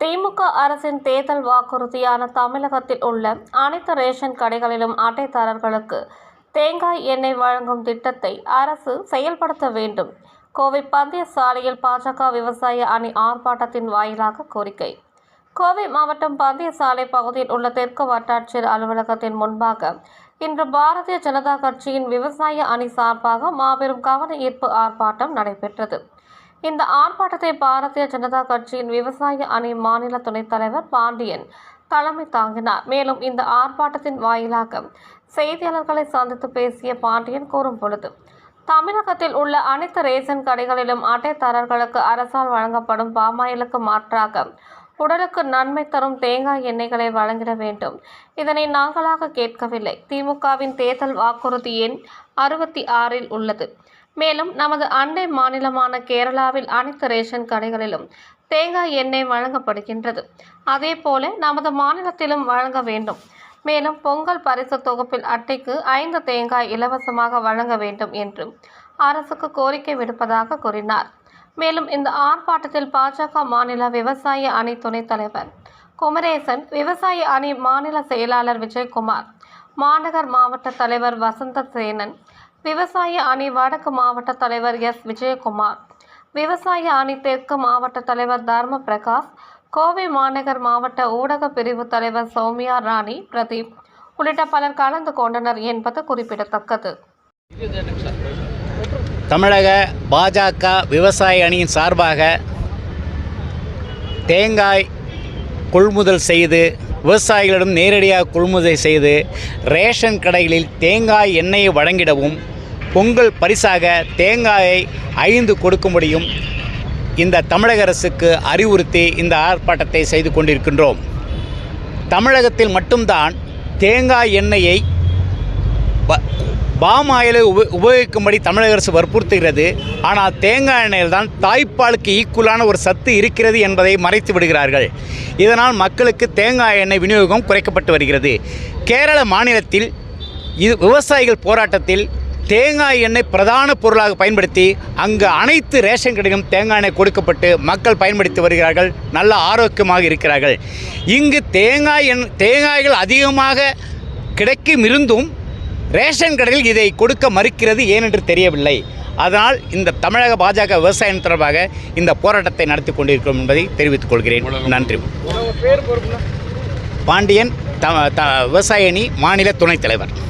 திமுக அரசின் தேர்தல் வாக்குறுதியான தமிழகத்தில் உள்ள அனைத்து ரேஷன் கடைகளிலும் அட்டைதாரர்களுக்கு தேங்காய் எண்ணெய் வழங்கும் திட்டத்தை அரசு செயல்படுத்த வேண்டும். கோவை பந்தய சாலையில் பாஜக விவசாய அணி ஆர்ப்பாட்டத்தின் வாயிலாக கோரிக்கை. கோவை மாவட்டம் பந்தய சாலை பகுதியில் உள்ள தெற்கு வட்டாட்சியர் அலுவலகத்தின் முன்பாக இன்று பாரதிய ஜனதா கட்சியின் விவசாய அணி சார்பாக மாபெரும் கவன ஈர்ப்பு ஆர்ப்பாட்டம் நடைபெற்றது. இந்த ஆர்ப்பாட்டத்தை பாரதிய ஜனதா கட்சியின் விவசாய அணி மாநில துணைத் தலைவர் பாண்டியன் தலைமை தாங்கினார். மேலும் இந்த ஆர்ப்பாட்டத்தின் வாயிலாக செய்தியாளர்களை சந்தித்து பேசிய பாண்டியன் கூறும் பொழுது தமிழகத்தில் உள்ள அனைத்து ரேஷன் கடைகளிலும் அட்டைதாரர்களுக்கு அரசால் வழங்கப்படும் பாமாயிலுக்கு மாற்றாக உடலுக்கு நன்மை தரும் தேங்காய் எண்ணெய்களை வழங்கிட வேண்டும். இதனை நாங்களாக கேட்கவில்லை. திமுகவின் தேர்தல் வாக்குறுதி எண் அறுபத்தி ஆறில் உள்ளது. மேலும் நமது அண்டை மாநிலமான கேரளாவில் அனைத்து ரேஷன் கடைகளிலும் தேங்காய் எண்ணெய் வழங்கப்படுகின்றது. அதே போல நமது மாநிலத்திலும் வழங்க வேண்டும். மேலும் பொங்கல் பரிசு தொகுப்பில் அட்டைக்கு ஐந்து தேங்காய் இலவசமாக வழங்க வேண்டும் என்றும் அரசுக்கு கோரிக்கை விடுப்பதாக கூறினார். மேலும் இந்த ஆர்ப்பாட்டத்தில் பாஜக மாநில விவசாய அணி துணைத் தலைவர் குமரேசன் விவசாய அணி மாநில செயலாளர் விஜயகுமார் மாநகர் மாவட்ட தலைவர் வசந்த சேனன் விவசாய அணி வடக்கு மாவட்ட தலைவர் எஸ். விஜயகுமார் விவசாய அணி தெற்கு மாவட்ட தலைவர் தர்ம பிரகாஷ் கோவை மாநகர் மாவட்ட ஊடக பிரிவு தலைவர் சௌமியா ராணி பிரதீப் உள்ளிட்ட பலர் கலந்து கொண்டனர் என்பது குறிப்பிடத்தக்கது. தமிழக பாஜக விவசாய அணியின் சார்பாக தேங்காய் கொள்முதல் செய்து விவசாயிகளிடம் நேரடியாக கொள்முதல் செய்து ரேஷன் கடைகளில் தேங்காய் எண்ணெயை வழங்கிடவும் பொங்கல் பரிசாக தேங்காயை ஐந்து கொடுக்கும்படியும் இந்த தமிழக அரசுக்கு அறிவுறுத்தி இந்த ஆர்ப்பாட்டத்தை செய்து கொண்டிருக்கின்றோம். தமிழகத்தில் மட்டும்தான் தேங்காய் எண்ணெயை பாம் ஆயிலை உப உபயோகிக்கும்படி தமிழக அரசு வற்புறுத்துகிறது. ஆனால் தேங்காய் எண்ணெயில் தான் தாய்ப்பாலுக்கு ஈக்குவலான ஒரு சத்து இருக்கிறது என்பதை மறைத்து விடுகிறார்கள். இதனால் மக்களுக்கு தேங்காய் எண்ணெய் விநியோகம் குறைக்கப்பட்டு வருகிறது. கேரள மாநிலத்தில் இது விவசாயிகள் போராட்டத்தில் தேங்காய் எண்ணெய் பிரதான பொருளாக பயன்படுத்தி அங்கு அனைத்து ரேஷன் கடையிலும் தேங்காய் எண்ணெய் கொடுக்கப்பட்டு மக்கள் பயன்படுத்தி வருகிறார்கள். நல்ல ஆரோக்கியமாக இருக்கிறார்கள். இங்கு தேங்காய் எண் தேங்காய்கள் அதிகமாக கிடைக்கும் இருந்தும் ரேஷன் கடையில் இதை கொடுக்க மறுக்கிறது ஏனென்று தெரியவில்லை. அதனால் இந்த தமிழக பாஜக விவசாயம் தொடர்பாக இந்த போராட்டத்தை நடத்தி கொண்டிருக்கிறோம் என்பதை தெரிவித்துக் கொள்கிறேன். நன்றி. பாண்டியன் த த- விவசாய அணி மாநில துணைத் தலைவர்.